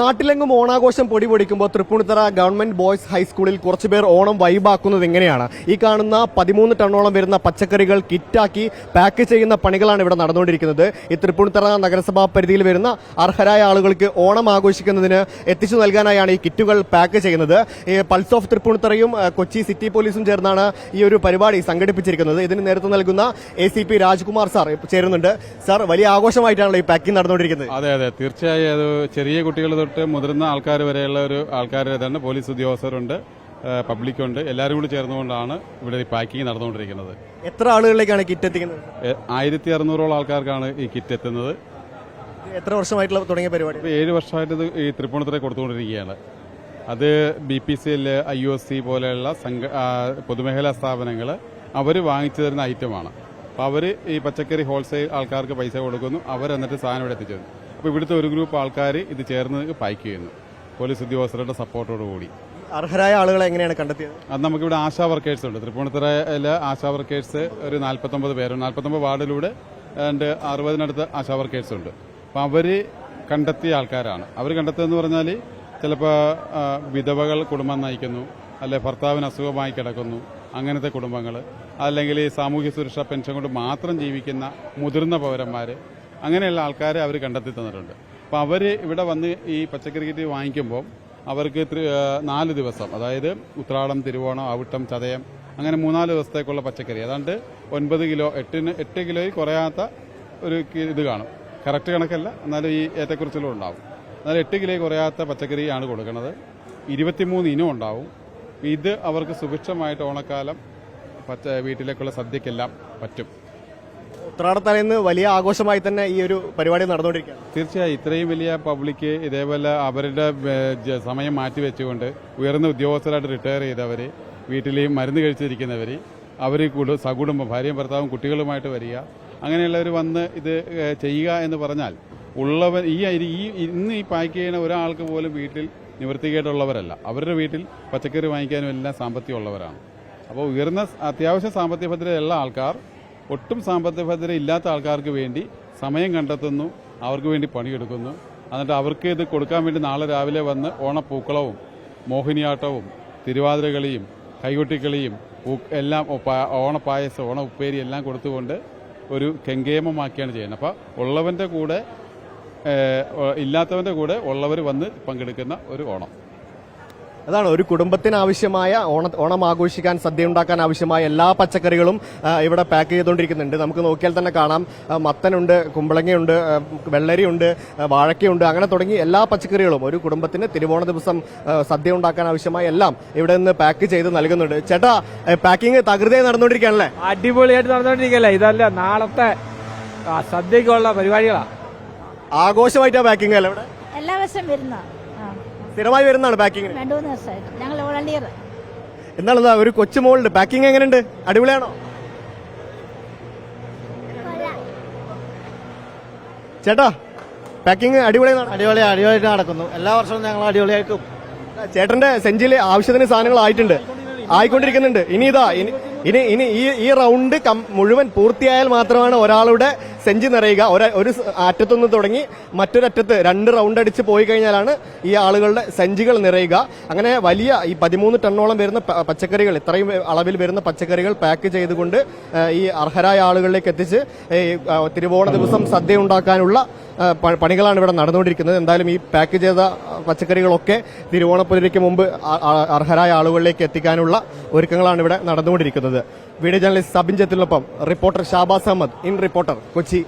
നാട്ടിലെങ്ങും ഓണാഘോഷം പൊടി പൊടിക്കുമ്പോൾ Tripunithura government boys ഹൈസ്കൂളിൽ കുറച്ചുപേർ ഓണം വൈബാക്കുന്നത് എങ്ങനെയാണ്? ഈ കാണുന്ന പതിമൂന്ന് ടണ്ണോളം വരുന്ന പച്ചക്കറികൾ കിറ്റാക്കി പാക്ക് ചെയ്യുന്ന പണികളാണ് ഇവിടെ നടന്നുകൊണ്ടിരിക്കുന്നത്. ഈ തൃപ്പൂണിത്തറ നഗരസഭാ പരിധിയിൽ വരുന്ന അർഹരായ ആളുകൾക്ക് ഓണം ആഘോഷിക്കുന്നതിന് എത്തിച്ചു നൽകാനായാണ് ഈ കിറ്റുകൾ പാക്ക് ചെയ്യുന്നത്. പൾസ് ഓഫ് തൃപ്പൂണിത്തറയും കൊച്ചി സിറ്റി പോലീസും ചേർന്നാണ് ഈ ഒരു പരിപാടി സംഘടിപ്പിച്ചിരിക്കുന്നത്. ഇതിന് നേതൃത്വം നൽകുന്ന A C P Rajkumar sir ചേരുന്നുണ്ട്. സാർ വലിയ ആഘോഷമായിട്ടാണല്ലോ ഈ പാക്കിംഗ് നടന്നുകൊണ്ടിരിക്കുന്നത്. അതെ അതെ. തീർച്ചയായും ചെറിയ കുട്ടികൾ തൊട്ട് മുതിർന്ന ആൾക്കാർ വരെയുള്ള ഒരു ആൾക്കാർ തന്നെ പോലീസ് ഉദ്യോഗസ്ഥരുണ്ട് പബ്ലിക് ഉണ്ട് എല്ലാവരും കൂടി ചേർന്നുകൊണ്ടാണ് ഇവിടെ ഈ പാക്കിംഗ് നടന്നുകൊണ്ടിരിക്കുന്നത്. എത്ര ആളുകളിലേക്കാണ് കിറ്റ് എത്തിക്കുന്നത്? ആയിരത്തി അറുന്നൂറോളം ആൾക്കാർക്കാണ് ഈ കിറ്റ് എത്തുന്നത്. എത്ര വർഷമായിട്ടുള്ള തുടങ്ങിയ പരിപാടി? ഏഴ് വർഷമായിട്ട് ഇത് ഈ തൃപ്പൂണിത്തുറ കൊടുത്തുകൊണ്ടിരിക്കുകയാണ്. അത് B P C L I O C പോലെയുള്ള സംഘ പൊതുമേഖലാ സ്ഥാപനങ്ങൾ അവർ വാങ്ങിച്ചു തരുന്ന ഐറ്റമാണ്. അപ്പോൾ അവർ ഈ പച്ചക്കറി ഹോൾസെയിൽ ആൾക്കാർക്ക് പൈസ കൊടുക്കുന്നു. അവർ എന്നിട്ട് സാധനം ഇവിടെ എത്തിച്ചു അപ്പോൾ ഇവിടുത്തെ ഒരു ഗ്രൂപ്പ് ആൾക്കാർ ഇത് ചേർന്ന് പാക്ക് ചെയ്യുന്നു പോലീസ് ഉദ്യോഗസ്ഥരുടെ സപ്പോർട്ടോടു കൂടി. അർഹരായ ആളുകളെ എങ്ങനെയാണ് കണ്ടെത്തിയത്? അത് നമുക്കിവിടെ ആശാ വർക്കേഴ്സ് ഉണ്ട്. തൃപ്പൂണിത്തുറയിലെ ആശാ വർക്കേഴ്സ് ഒരു നാൽപ്പത്തൊമ്പത് പേരുണ്ട് നാൽപ്പത്തൊമ്പത് വാർഡിലൂടെ രണ്ട് അറുപതിനടുത്ത് ആശാ വർക്കേഴ്സ് ഉണ്ട്. അപ്പം അവർ കണ്ടെത്തിയ ആൾക്കാരാണ്. അവർ കണ്ടെത്തുകയെന്ന് പറഞ്ഞാൽ ചിലപ്പോൾ വിധവകൾ കുടുംബം നയിക്കുന്നു അല്ലെ ഭർത്താവിന് അസുഖമായി കിടക്കുന്നു അങ്ങനത്തെ കുടുംബങ്ങൾ അല്ലെങ്കിൽ സാമൂഹ്യ സുരക്ഷാ പെൻഷൻ കൊണ്ട് മാത്രം ജീവിക്കുന്ന മുതിർന്ന പൗരന്മാർ അങ്ങനെയുള്ള ആൾക്കാരെ അവർ കണ്ടെത്തി തന്നിട്ടുണ്ട്. അപ്പോൾ അവർ ഇവിടെ വന്ന് ഈ പച്ചക്കറി കിറ്റ് വാങ്ങിക്കുമ്പോൾ അവർക്ക് നാല് ദിവസം അതായത് ഉത്രാടം തിരുവോണം അവിട്ടം ചതയം അങ്ങനെ മൂന്നാൽ ദിവസത്തേക്കുള്ള പച്ചക്കറി. ഏതാണ്ട് ഒൻപത് കിലോ എട്ടിന് എട്ട് കിലോയിൽ കുറയാത്ത ഒരു ഇത് കാണും. കറക്റ്റ് കണക്കല്ല എന്നാലും ഈ ഏറ്റക്കുറിച്ചിലും ഉണ്ടാവും. എന്നാൽ എട്ട് കിലോയിൽ കുറയാത്ത പച്ചക്കറിയാണ് കൊടുക്കുന്നത്. ഇരുപത്തിമൂന്ന് ഇനം ഉണ്ടാവും. ഇത് അവർക്ക് സുഭിക്ഷമായിട്ട് ഓണക്കാലം പച്ച വീട്ടിലേക്കുള്ള സദ്യക്കെല്ലാം പറ്റും. ഉത്രാടത്തലേന്ന് വലിയ ആഘോഷമായി തന്നെ ഈ ഒരു പരിപാടി നടന്നുകൊണ്ടിരിക്കുകയാണ്. തീർച്ചയായും ഇത്രയും വലിയ പബ്ലിക് ഇതേപോലെ അവരുടെ സമയം മാറ്റി സമയം മാറ്റിവെച്ചുകൊണ്ട് ഉയർന്ന ഉദ്യോഗസ്ഥരായിട്ട് റിട്ടയർ ചെയ്തവർ വീട്ടിൽ മരുന്ന് കഴിച്ചിരിക്കുന്നവർ അവർ സകുടുംബം ഭാര്യയും ഭർത്താവും കുട്ടികളുമായിട്ട് വരിക അങ്ങനെയുള്ളവർ വന്ന് ഇത് ചെയ്യുക എന്ന് പറഞ്ഞാൽ ഉള്ളവൻ ഈ ഈ ഇന്ന് ഈ പാക്ക് ചെയ്യുന്ന ഒരാൾക്ക് പോലും വീട്ടിൽ നിവൃത്തികേടുള്ളവരല്ല. അവരുടെ വീട്ടിൽ പച്ചക്കറി വാങ്ങിക്കാനും എല്ലാം സാമ്പത്തികമുള്ളവരാണ്. അപ്പോൾ ഉയർന്ന അത്യാവശ്യം സാമ്പത്തിക ഭദ്രതയുള്ള ആൾക്കാർ ഒട്ടും സാമ്പത്തിക ഭദ്രത ഇല്ലാത്ത ആൾക്കാർക്ക് വേണ്ടി സമയം കണ്ടെത്തുന്നു അവർക്ക് വേണ്ടി പണിയെടുക്കുന്നു. എന്നിട്ട് അവർക്ക് ഇത് കൊടുക്കാൻ വേണ്ടി നാളെ രാവിലെ വന്ന് ഓണപ്പൂക്കളവും മോഹിനിയാട്ടവും തിരുവാതിരകളിയും കൈകൊട്ടിക്കളിയും എല്ലാം ഓണപ്പായസം ഓണ ഉപ്പേരി എല്ലാം കൊടുത്തുകൊണ്ട് ഒരു കെങ്കേമമാക്കിയാണ് ചെയ്യുന്നത്. അപ്പോൾ ഉള്ളവന്റെ കൂടെ ഇല്ലാത്തവന്റെ കൂടെ ഉള്ളവർ വന്ന് പങ്കെടുക്കുന്ന ഒരു ഓണം. അതാണ് ഒരു കുടുംബത്തിന് ആവശ്യമായ ഓണ ഓണം ആഘോഷിക്കാൻ സദ്യ ഉണ്ടാക്കാൻ ആവശ്യമായ എല്ലാ പച്ചക്കറികളും ഇവിടെ പാക്ക് ചെയ്തുകൊണ്ടിരിക്കുന്നുണ്ട്. നമുക്ക് നോക്കിയാൽ തന്നെ കാണാം. മത്തനുണ്ട് കുമ്പളങ്ങയുണ്ട് വെള്ളരിയുണ്ട് വാഴക്കയുണ്ട് അങ്ങനെ തുടങ്ങി എല്ലാ പച്ചക്കറികളും. ഒരു കുടുംബത്തിന് തിരുവോണ ദിവസം സദ്യ ഉണ്ടാക്കാൻ ആവശ്യമായ എല്ലാം ഇവിടെ നിന്ന് പാക്ക് ചെയ്ത് നൽകുന്നുണ്ട്. ചേട്ടാ പാക്കിംഗ് തകൃതിയായി നടന്നുകൊണ്ടിരിക്കുകയാണല്ലേ? അടിപൊളിയായിട്ട് നടന്നുകൊണ്ടിരിക്കല്ലേ ഇതല്ല നാളത്തെ സദ്യക്കുള്ള പരിപാടികളാ. ആഘോഷമായിട്ടാ പാക്കിംഗ് അല്ലേ ഇവിടെ? എല്ലാ വർഷം വരുന്ന സ്ഥിരമായി വരുന്നതാണ് പാക്കിങ്ങിന് രണ്ടു മൂന്ന് ദിവസമായിട്ട്. ഞങ്ങൾ വോളണ്ടിയർ എന്താണ് ഒരു കൊച്ചുമോളുണ്ട് പാക്കിംഗ് എങ്ങനെയുണ്ട്? അടിപൊളിയാണോ? ചേട്ടാ പാക്കിംഗ് അടിപൊളിയാണ്? അടിപൊളി അടിപൊളിയായിട്ട് നടക്കുന്നു. എല്ലാ വർഷവും ഞങ്ങൾ അടിപൊളിയായിട്ടും. ചേട്ടന്റെ സെഞ്ചിയിൽ ആവശ്യത്തിന് സാധനങ്ങൾ ആയിട്ടുണ്ട്. ആയിക്കൊണ്ടിരിക്കുന്നുണ്ട്. ഇനി ഇതാ ഇനി ഇനി ഇനി ഈ ഈ റൗണ്ട് മുഴുവൻ പൂർത്തിയായാൽ മാത്രമാണ് ഒരാളുടെ സെഞ്ചി നിറയുക. ഒരു അറ്റത്തുനിന്ന് തുടങ്ങി മറ്റൊരറ്റത്ത് രണ്ട് റൗണ്ട് അടിച്ച് പോയി കഴിഞ്ഞാലാണ് ഈ ആളുകളുടെ സഞ്ചികൾ നിറയുക. അങ്ങനെ വലിയ ഈ പതിമൂന്ന് ടണ്ണോളം വരുന്ന പച്ചക്കറികൾ ഇത്രയും അളവിൽ വരുന്ന പച്ചക്കറികൾ പാക്ക് ചെയ്തുകൊണ്ട് ഈ അർഹരായ ആളുകളിലേക്ക് എത്തിച്ച് തിരുവോണ ദിവസം സദ്യ ഉണ്ടാക്കാനുള്ള പണികളാണ് ഇവിടെ നടന്നുകൊണ്ടിരിക്കുന്നത്. എന്തായാലും ഈ പാക്ക് ചെയ്ത പച്ചക്കറികളൊക്കെ തിരുവോണപ്പുലരിക്ക് മുമ്പ് അർഹരായ ആളുകളിലേക്ക് എത്തിക്കാനുള്ള ഒരുക്കങ്ങളാണ് ഇവിടെ നടന്നുകൊണ്ടിരിക്കുന്നത്. Video journalist Sabin ജത്തിനൊപ്പം reporter Shabaz Ahmed. In reporter Kochi.